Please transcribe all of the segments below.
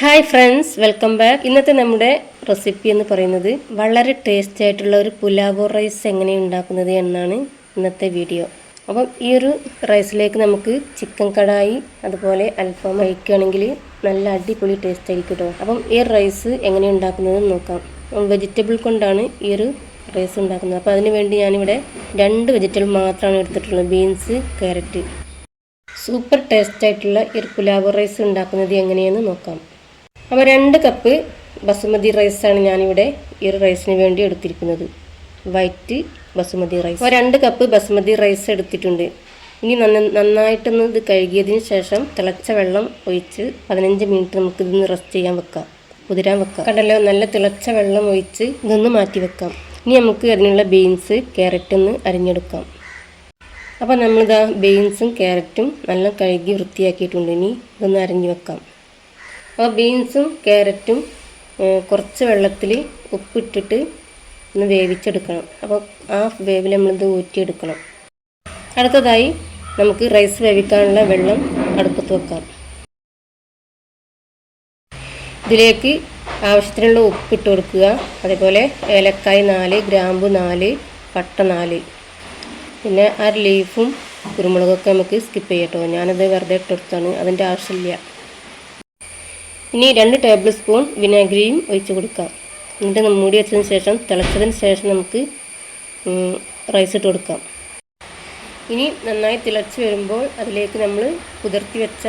Hi friends welcome back ഇന്നത്തെ നമ്മുടെ recipe എന്ന് പറയുന്നത് വളരെ ടേസ്റ്റി ആയിട്ടുള്ള ഒരു പുലാവോ റൈസ് എങ്ങനെ ഉണ്ടാക്കുന്നത് എന്നാണ് ഇന്നത്തെ വീഡിയോ അപ്പം ഈ ഒരു റൈസിലേക്ക് നമുക്ക് ചിക്കൻ കടായി അതുപോലെ അൽഫാം കഴിക്കുകയാണെങ്കിൽ നല്ല അടിപൊളി ടേസ്റ്റ് ആയിരിക്കും കേട്ടോ അപ്പം ഈ റൈസ് എങ്ങനെ ഉണ്ടാക്കുന്നത് നോക്കാം. വെജിറ്റബിൾ കൊണ്ടാണ് ഈ ഒരു റൈസ് ഉണ്ടാക്കുന്നത്. അപ്പോൾ അതിന് വേണ്ടി ഞാനിവിടെ രണ്ട് വെജിറ്റബിൾ മാത്രമാണ് എടുത്തിട്ടുള്ളത്. ബീൻസ് ക്യാരറ്റ് സൂപ്പർ ടേസ്റ്റ് ആയിട്ടുള്ള ഈ പുലാവ് റൈസ് ഉണ്ടാക്കുന്നത് എങ്ങനെയെന്ന് നോക്കാം. അപ്പോൾ രണ്ട് കപ്പ് ബസുമതി റൈസാണ് ഞാനിവിടെ ഈ റൈസിന് വേണ്ടി എടുത്തിരിക്കുന്നത്. വൈറ്റ് ബസുമതി റൈസ് അപ്പോൾ രണ്ട് കപ്പ് ബസുമതി റൈസ് എടുത്തിട്ടുണ്ട്. ഇനി നന്ന നന്നായിട്ടൊന്ന് ഇത് കഴുകിയതിന് ശേഷം തിളച്ച വെള്ളം ഒഴിച്ച് പതിനഞ്ച് മിനിറ്റ് നമുക്ക് ഇതൊന്ന് റെസ്റ്റ് ചെയ്യാൻ വെക്കാം. കുതിരാൻ വെക്കാം. കണ്ടല്ലോ? നല്ല തിളച്ച വെള്ളം ഒഴിച്ച് ഇതൊന്ന് മാറ്റി വെക്കാം. ഇനി നമുക്ക് അതിനുള്ള ബീൻസ് ക്യാരറ്റ് ഒന്ന് അരിഞ്ഞെടുക്കാം. അപ്പോൾ നമ്മളിതാ ബീൻസും ക്യാരറ്റും നല്ല കഴുകി വൃത്തിയാക്കിയിട്ടുണ്ട്. ഇനി ഇതൊന്ന് അരിഞ്ഞു വെക്കാം. അപ്പോൾ ബീൻസും ക്യാരറ്റും കുറച്ച് വെള്ളത്തിൽ ഉപ്പിട്ടിട്ട് ഒന്ന് വേവിച്ചെടുക്കണം. അപ്പോൾ ആ വേവിൽ നമ്മളിത് ഊറ്റിയെടുക്കണം. അടുത്തതായി നമുക്ക് റൈസ് വേവിക്കാനുള്ള വെള്ളം അടുപ്പത്ത് വെക്കാം. ഇതിലേക്ക് ആവശ്യത്തിനുള്ള ഉപ്പിട്ട് കൊടുക്കുക. അതേപോലെ ഏലക്കായ് നാല് ഗ്രാമ്പ് നാല് പട്ട നാല്. പിന്നെ ആ ലീഫും കുരുമുളകൊക്കെ നമുക്ക് സ്കിപ്പ് ചെയ്യട്ടോ ഞാനത് വെറുതെ ഇട്ടെടുത്താണ് അതിന്റെ ആവശ്യമില്ല. ഇനി രണ്ട് ടേബിൾ സ്പൂൺ വിനാഗിരിയും ഒഴിച്ച് കൊടുക്കാം എന്നിട്ട് മൂടി വെച്ചതിന് ശേഷം തിളച്ചതിന് ശേഷം നമുക്ക് റൈസ് ഇട്ട് കൊടുക്കാം. ഇനി നന്നായി തിളച്ച് വരുമ്പോൾ അതിലേക്ക് നമ്മൾ കുതിർത്തി വെച്ച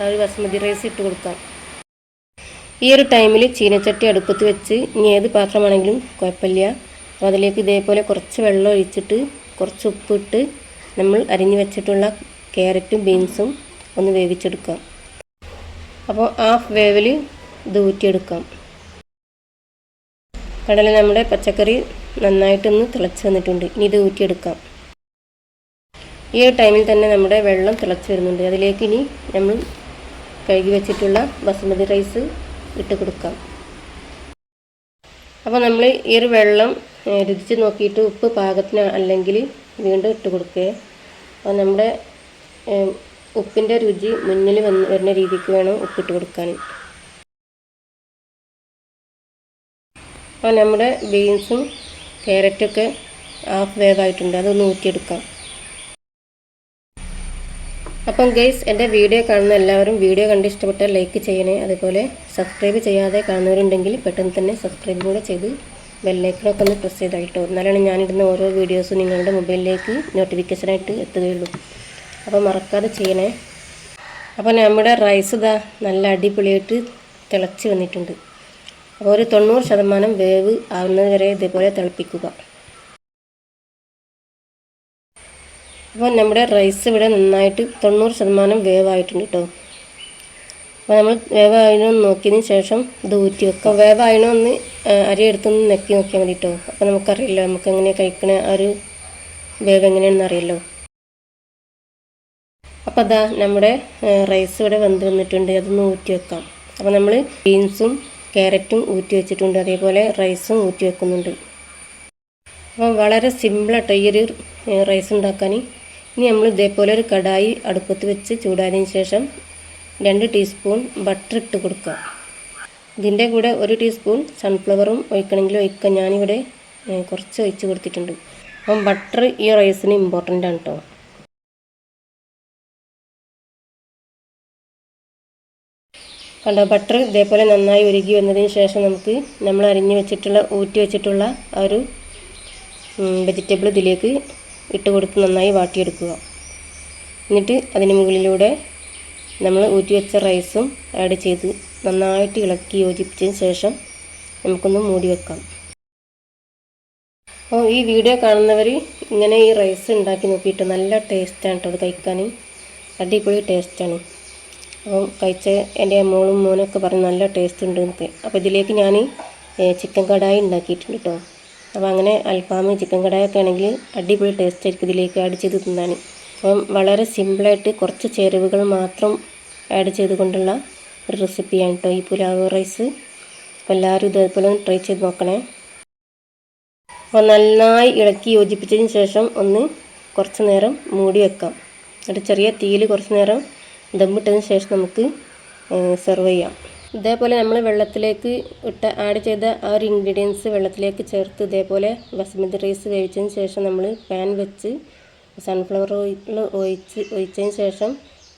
ആ ഒരു ബസ്മതി റൈസ് ഇട്ട് കൊടുക്കാം. ഈ ഒരു ടൈമിൽ ചീനച്ചട്ടി അടുപ്പത്ത് വെച്ച് ഇനി ഏത് പാത്രമാണെങ്കിലും കുഴപ്പമില്ല. അപ്പോൾ അതിലേക്ക് ഇതേപോലെ കുറച്ച് വെള്ളം ഒഴിച്ചിട്ട് കുറച്ച് ഉപ്പിട്ട് നമ്മൾ അരിഞ്ഞു വെച്ചിട്ടുള്ള ക്യാരറ്റും ബീൻസും ഒന്ന് വേവിച്ചെടുക്കാം. അപ്പോൾ ഹാഫ് വേവിൽ ഇത് ഊറ്റിയെടുക്കാം. കടല നമ്മുടെ പച്ചക്കറി നന്നായിട്ടൊന്ന് തിളച്ച് വന്നിട്ടുണ്ട്. ഇനി ഇത് ഊറ്റിയെടുക്കാം. ഈ ഒരു ടൈമിൽ തന്നെ നമ്മുടെ വെള്ളം തിളച്ച് വരുന്നുണ്ട്. അതിലേക്ക് ഇനി നമ്മൾ കഴുകി വെച്ചിട്ടുള്ള ബസുമതി റൈസ് ഇട്ട് കൊടുക്കാം. അപ്പോൾ നമ്മൾ ഈ ഒരു വെള്ളം രുചിച്ച് നോക്കിയിട്ട് ഉപ്പ് പാകത്തിന് അല്ലെങ്കിൽ വീണ്ടും ഇട്ട് കൊടുക്കുക അപ്പോൾ നമ്മുടെ ഉപ്പിന്റെ രുചി മുന്നിൽ വന്ന് വരുന്ന രീതിക്ക് വേണം ഉപ്പിട്ട് കൊടുക്കാൻ. അപ്പോൾ നമ്മുടെ ബീൻസും ക്യാരറ്റൊക്കെ ഹാഫ് വേവായിട്ടുണ്ട്. അതൊന്ന് ഊറ്റിയെടുക്കാം. അപ്പം ഗൈസ് എന്റെ വീഡിയോ കാണുന്ന എല്ലാവരും വീഡിയോ കണ്ട് ഇഷ്ടപ്പെട്ടാൽ ലൈക്ക് ചെയ്യണേ. അതുപോലെ സബ്സ്ക്രൈബ് ചെയ്യാതെ കാണുന്നവരുണ്ടെങ്കിൽ പെട്ടെന്ന് തന്നെ സബ്സ്ക്രൈബ് കൂടെ ചെയ്ത് ബെല്ലൈക്കണൊക്കെ ഒന്ന് പ്രസ് ചെയ്തായിട്ടോ എന്നാലാണ് ഞാനിടുന്ന ഓരോ വീഡിയോസും നിങ്ങളുടെ മൊബൈലിലേക്ക് നോട്ടിഫിക്കേഷനായിട്ട് എത്തുകയുള്ളൂ. അപ്പോൾ മറക്കാതെ ചെയ്യണേ. അപ്പോൾ നമ്മുടെ റൈസ് ഇതാ നല്ല അടിപൊളിയായിട്ട് തിളച്ച് വന്നിട്ടുണ്ട്. അപ്പോൾ ഒരു തൊണ്ണൂറ് ശതമാനം വേവ് ആവുന്നത് വരെ ഇതേപോലെ തിളപ്പിക്കുക. അപ്പോൾ നമ്മുടെ റൈസ് ഇവിടെ നന്നായിട്ട് തൊണ്ണൂറ് ശതമാനം വേവായിട്ടുണ്ട് കേട്ടോ അപ്പോൾ നമ്മൾ വേവായണോ എന്ന് നോക്കിയതിന് ശേഷം ഇത് ഊറ്റി വെക്കാം. വേവായണോ എന്ന് അരി എടുത്തൊന്ന് നെക്കി നോക്കിയാൽ മതി കേട്ടോ അപ്പോൾ നമുക്കറിയില്ല നമുക്ക് എങ്ങനെ കഴിക്കണ ആ ഒരു വേവ് എങ്ങനെയാണെന്ന് അറിയല്ലോ. അപ്പോൾ അതാ നമ്മുടെ റൈസ് ഇവിടെ വെന്ത് വന്നിട്ടുണ്ട്. അതൊന്ന് ഊറ്റി വെക്കാം. അപ്പോൾ നമ്മൾ ബീൻസും ക്യാരറ്റും ഊറ്റി വെച്ചിട്ടുണ്ട്. അതേപോലെ റൈസും ഊറ്റി വെക്കുന്നുണ്ട്. അപ്പോൾ വളരെ സിമ്പിളാട്ടോ ഈ ഒരു റൈസ് ഉണ്ടാക്കാൻ. ഇനി നമ്മൾ ഇതേപോലെ ഒരു കടായി അടുപ്പത്ത് വെച്ച് ചൂടായതിന് ശേഷം രണ്ട് ടീസ്പൂൺ ബട്ടർ ഇട്ട് കൊടുക്കുക. ഇതിന്റെ കൂടെ ഒരു ടീസ്പൂൺ സൺഫ്ലവറും ഒഴിക്കണമെങ്കിൽ ഒഴിക്കാം. ഞാനിവിടെ കുറച്ച് ഒഴിച്ച് കൊടുത്തിട്ടുണ്ട്. അപ്പം ബട്ടർ ഈ റൈസിന് ഇമ്പോർട്ടന്റ് ആണ് കേട്ടോ കണ്ടോ ബട്ടർ ഇതേപോലെ നന്നായി ഉരുകി വന്നതിന് ശേഷം നമുക്ക് നമ്മൾ അരിഞ്ഞു വെച്ചിട്ടുള്ള ഊറ്റി വെച്ചിട്ടുള്ള ആ ഒരു വെജിറ്റബിൾ ഇതിലേക്ക് ഇട്ട് കൊടുത്ത് നന്നായി വാട്ടിയെടുക്കുക. എന്നിട്ട് അതിന് മുകളിലൂടെ നമ്മൾ ഊറ്റി വെച്ച റൈസും ആഡ് ചെയ്ത് നന്നായിട്ട് ഇളക്കി യോജിപ്പിച്ചതിന് ശേഷം നമുക്കൊന്ന് മൂടി വെക്കാം. അപ്പോൾ ഈ വീഡിയോ കാണുന്നവർ ഇങ്ങനെ ഈ റൈസ് ഉണ്ടാക്കി നോക്കിയിട്ട് നല്ല ടേസ്റ്റാണ് കേട്ടോ അത് കഴിക്കാൻ. അടിപൊളി ടേസ്റ്റാണ് അപ്പം കഴിച്ച എന്റെ മോളും മോനൊക്കെ പറഞ്ഞ് നല്ല ടേസ്റ്റ് ഉണ്ട് എന്നൊക്കെ അപ്പോൾ ഇതിലേക്ക് ഞാൻ ചിക്കൻ കടായി ഉണ്ടാക്കിയിട്ടുണ്ട് കേട്ടോ. അപ്പോൾ അങ്ങനെ അൽഫാം ചിക്കൻ കടായൊക്കെ ആണെങ്കിൽ അടിപൊളി ടേസ്റ്റ് ആയിരിക്കും ഇതിലേക്ക് ആഡ് ചെയ്ത് തിന്നാൻ. അപ്പം വളരെ സിമ്പിളായിട്ട് കുറച്ച് ചേരുവകൾ മാത്രം ആഡ് ചെയ്തുകൊണ്ടുള്ള ഒരു റെസിപ്പിയാണ് കേട്ടോ ഈ പുലാവ് റൈസ് അപ്പോൾ എല്ലാവരും ഇതേപോലെ ഒന്ന് ട്രൈ ചെയ്ത് നോക്കണേ. അപ്പോൾ നന്നായി ഇളക്കി യോജിപ്പിച്ചതിന് ശേഷം ഒന്ന് കുറച്ച് നേരം മൂടി വെക്കാം. എന്നിട്ട് ചെറിയ തീയിൽ കുറച്ച് നേരം ദമ്മിട്ടതിന് ശേഷം നമുക്ക് സെർവ് ചെയ്യാം. ഇതേപോലെ നമ്മൾ വെള്ളത്തിലേക്ക് ഇട്ട ആഡ് ചെയ്ത ആ ഒരു ഇൻഗ്രീഡിയൻസ് വെള്ളത്തിലേക്ക് ചേർത്ത് ഇതേപോലെ ബസ്മതി റൈസ് വേവിച്ചതിന് ശേഷം നമ്മൾ പാൻ വെച്ച് സൺഫ്ലവർ ഓയിൽ ഒഴിച്ച് ഒഴിച്ചതിന് ശേഷം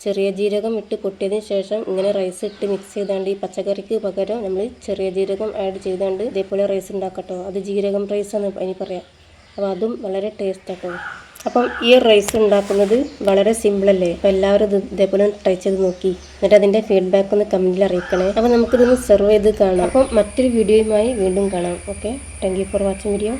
ചെറിയ ജീരകം ഇട്ട് പൊട്ടിയതിന് ശേഷം ഇങ്ങനെ റൈസ് ഇട്ട് മിക്സ് ചെയ്താണ്ട് ഈ പച്ചക്കറിക്ക് പകരം നമ്മൾ ചെറിയ ജീരകം ആഡ് ചെയ്താണ്ട് ഇതേപോലെ റൈസ് ഉണ്ടാക്കട്ടോ അത് ജീരകം റൈസ് എന്ന് അതിന് പറയാം. അപ്പോൾ അതും വളരെ ടേസ്റ്റ് ആട്ടോ. അപ്പം ഈ റൈസ് ഉണ്ടാക്കുന്നത് വളരെ സിമ്പിളല്ലേ അപ്പോൾ എല്ലാവരും ഇത് ഇതേപോലെ ട്രൈ ചെയ്ത് നോക്കി. എന്നിട്ട് അതിന്റെ ഫീഡ്ബാക്ക് ഒന്ന് കമന്റിൽ അറിയിക്കണേ. അപ്പോൾ നമുക്കിതൊന്ന് സെർവ് ചെയ്ത് കാണാം. അപ്പം മറ്റൊരു വീഡിയോയുമായി വീണ്ടും കാണാം. Okay thank for watching video